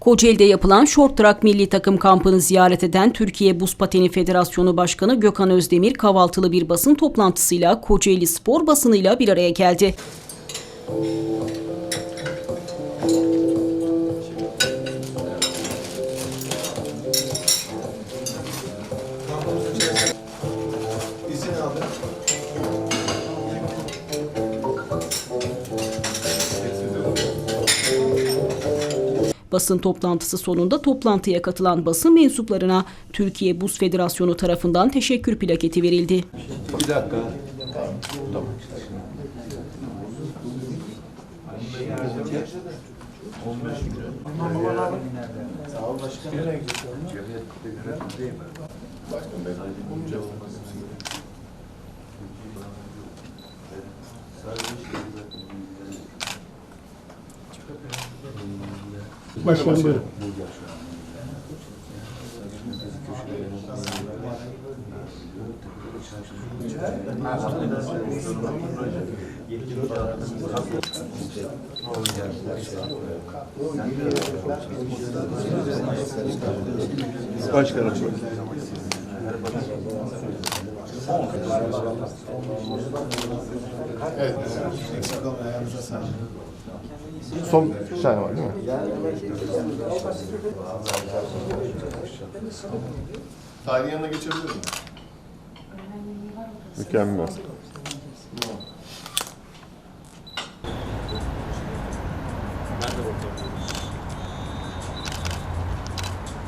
Kocaeli'de yapılan short track milli takım kampını ziyaret eden Türkiye Buz Pateni Federasyonu Başkanı Gökhan Özdemir kahvaltılı bir basın toplantısıyla Kocaeli spor basınıyla bir araya geldi. Basın toplantısı sonunda toplantıya katılan basın mensuplarına Türkiye Buz Federasyonu tarafından teşekkür plaketi verildi. Bir dakika. Sağ ol başkanım. Nereye gidiyorsun? Başkanım ben Başkanım buyurun. Başkanım. Evet. Eksik olmayın. Ayağınıza sağlık. Son bir tane var değil mi? Tarihin yanına geçebilir miyim? Mükemmel. Ben de bakıyorum.